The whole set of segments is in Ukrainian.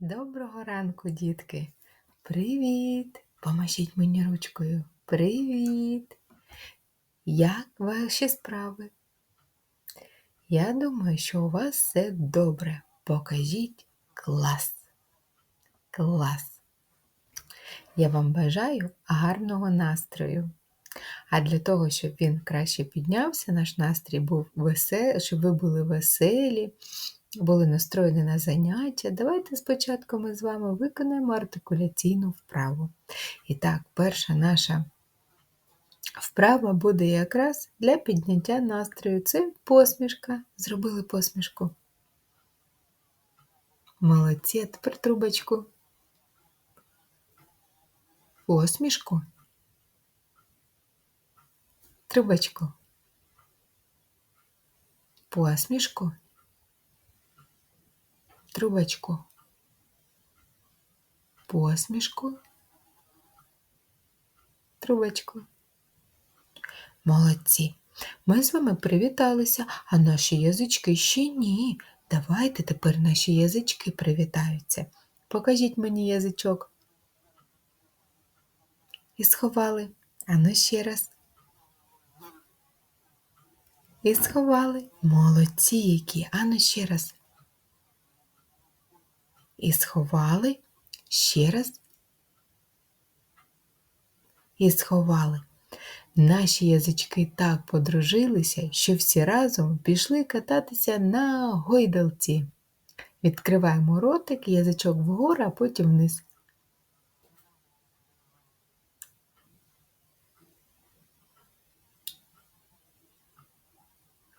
Доброго ранку, дітки! Привіт! Помашіть мені ручкою. Привіт! Як ваші справи? Я думаю, що у вас все добре. Покажіть клас. Клас! Я вам бажаю гарного настрою. А для того, щоб він краще піднявся, наш настрій був веселий, щоб ви були веселі, були настроєні на заняття, давайте спочатку ми з вами виконаємо артикуляційну вправу. І так, перша наша вправа буде якраз для підняття настрою. Це посмішка. Зробили посмішку. Молодці, тепер трубочку. Посмішку. Трубочку. Посмішку. Трубочку. Посмішку. Трубочку. Молодці. Ми з вами привіталися, а наші язички ще ні. Давайте тепер наші язички привітаються. Покажіть мені язичок. І сховали. Ану ще раз. І сховали. Молодці які. Ану ще раз. І сховали. Ще раз. І сховали. Наші язички так подружилися, що всі разом пішли кататися на гойдалці. Відкриваємо ротик, язичок вгору, а потім вниз.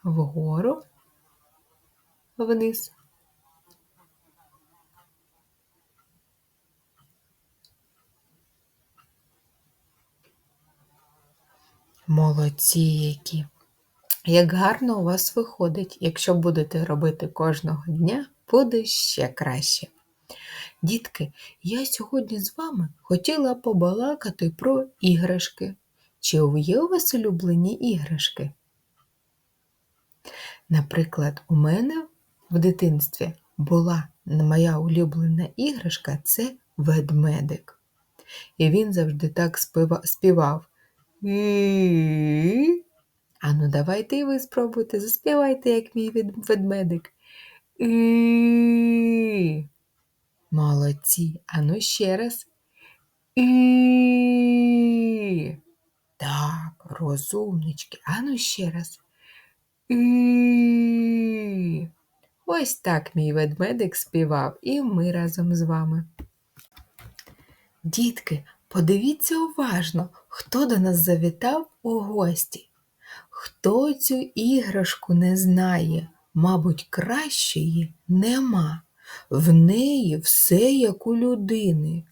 Вгору, вниз. Молодці які! Як гарно у вас виходить, якщо будете робити кожного дня, буде ще краще. Дітки, я сьогодні з вами хотіла побалакати про іграшки. Чи є у вас улюблені іграшки? Наприклад, у мене в дитинстві була моя улюблена іграшка це ведмедик. І він завжди так співав. І. Ану, давайте і ви спробуйте, заспівайте, як мій ведмедик. Молодці. Ану ще раз. Так, розумнички. Ану ще раз. Ось так мій ведмедик співав, і ми разом з вами. Дітки, подивіться уважно, хто до нас завітав у гості. Хто цю іграшку не знає, мабуть, кращої нема. В неї все як у людини.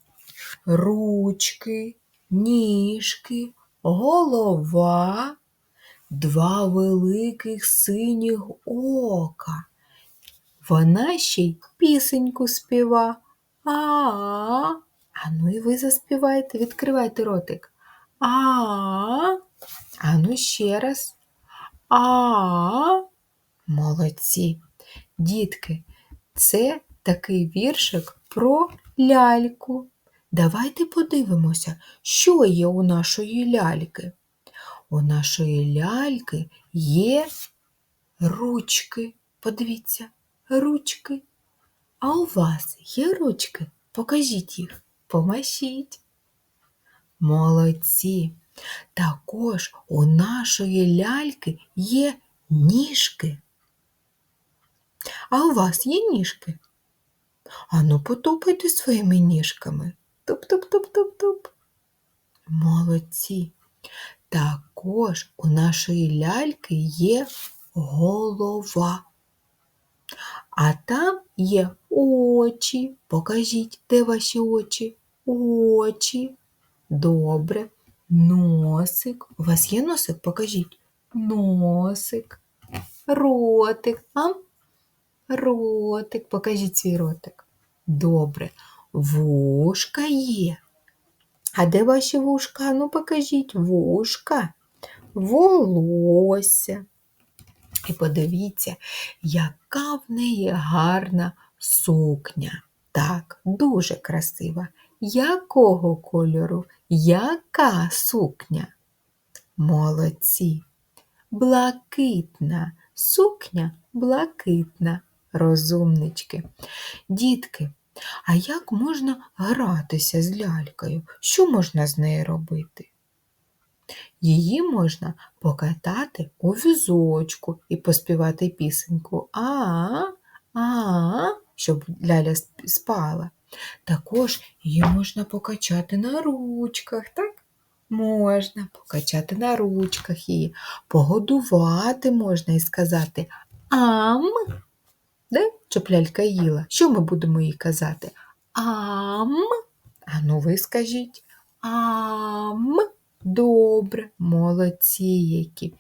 Ручки, ніжки, голова, два великих синіх ока. Вона ще й пісеньку співа. А-а. А ну і ви заспівайте, відкривайте ротик. А. А ну ще раз. А. Молодці. Дітки, це такий віршик про ляльку. Давайте подивимося, що є у нашої ляльки. У нашої ляльки є ручки. Подивіться, ручки. А у вас є ручки? Покажіть їх, помашіть. Молодці. Також у нашої ляльки є ніжки. А у вас є ніжки? Ану, потупайте своїми ніжками. Туп-туп-туп-туп-туп. Молодці. Також у нашої ляльки є голова. А там є очі. Покажіть, де ваші очі? Очі. Добре. Носик. У вас є носик? Покажіть. Носик. Ротик. А? Ротик. Покажіть свій ротик. Добре. Вушка є. А де ваші вушка? Ну, покажіть вушка. Волосся. І подивіться, яка в неї гарна сукня. Так, дуже красива. Якого кольору? Яка сукня? Молодці. Блакитна. Сукня блакитна. Розумнички. Дітки, а як можна гратися з лялькою? Що можна з нею робити? Її можна покатати у візочку і поспівати пісеньку а а щоб ляля спала. Також її можна покачати на ручках, так? Можна покачати на ручках її, погодувати можна і сказати ам. Де? Щоб лялька їла. Що ми будемо їй казати? Ам. А ну ви скажіть. Ам. Добре, молодці які.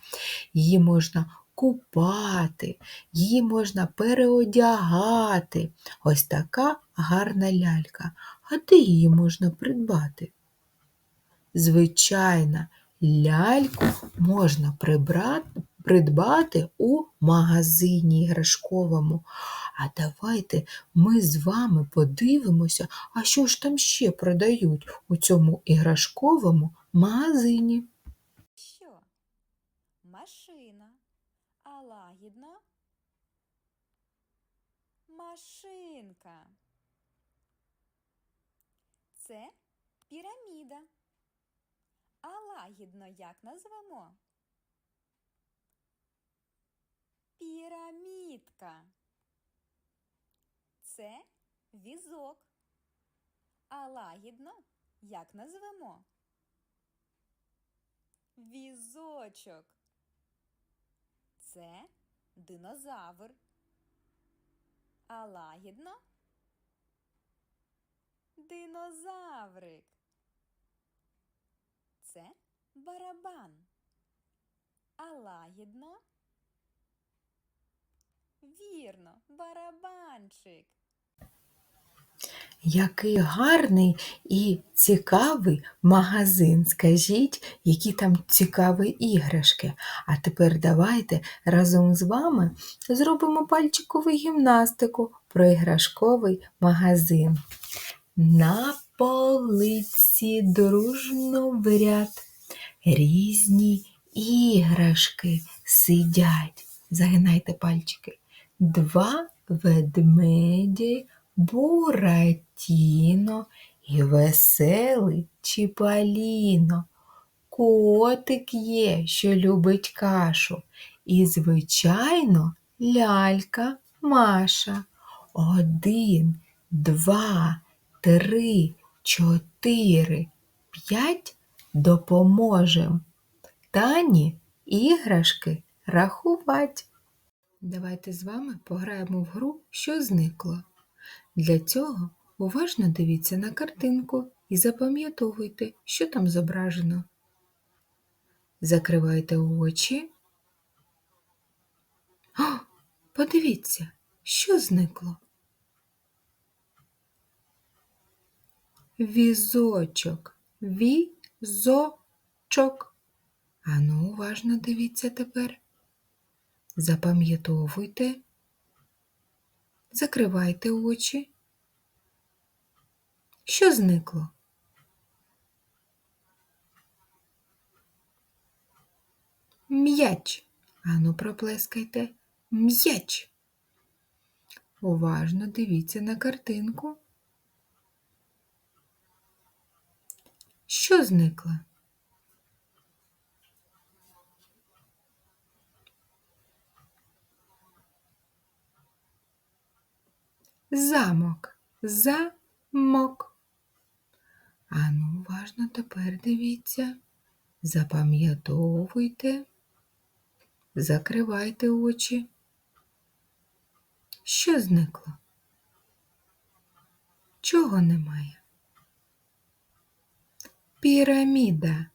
Її можна купати, її можна переодягати. Ось така гарна лялька. А де її можна придбати? Звичайно, ляльку можна прибрати, придбати у магазині іграшковому. А давайте ми з вами подивимося, а що ж там ще продають у цьому іграшковому магазині. Машина. А лагідно? Машинка. Це піраміда. А лагідно як назвемо? Пірамідка. Це візок. А лагідно як назвемо? Візочок. Це динозавр. А лагідно? Динозаврик. Це барабан. А лагідно? Вірно, барабанчик. Який гарний і цікавий магазин. Скажіть, які там цікаві іграшки. А тепер давайте разом з вами зробимо пальчикову гімнастику про іграшковий магазин. На полиці дружно в ряд різні іграшки сидять. Загинайте пальчики. Два ведмеді Буратіно і веселий Чіпаліно. Котик є, що любить кашу, і, звичайно, лялька Маша. Один, два, три, чотири, п'ять допоможем. Тані іграшки рахувати. Давайте з вами пограємо в гру, що зникло. Для цього уважно дивіться на картинку і запам'ятовуйте, що там зображено. Закривайте очі. О, подивіться, що зникло. Візочок, візочок. Ану, уважно дивіться тепер. Запам'ятовуйте. Закривайте очі. Що зникло? М'яч. Ану, проплескайте. М'яч. Уважно дивіться на картинку. Що зникло? Замок. Замок. Ану, уважно тепер дивіться. Запам'ятовуйте. Закривайте очі. Що зникло? Чого немає? Піраміда.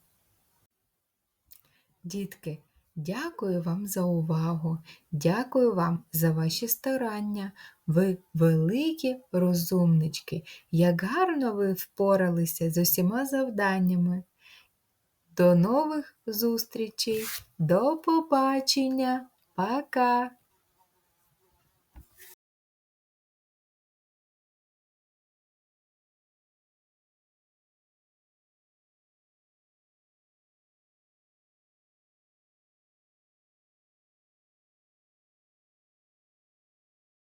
Дітки, дякую вам за увагу. Дякую вам за ваші старання. Ви великі розумнички. Як гарно ви впоралися з усіма завданнями. До нових зустрічей. До побачення. Пока.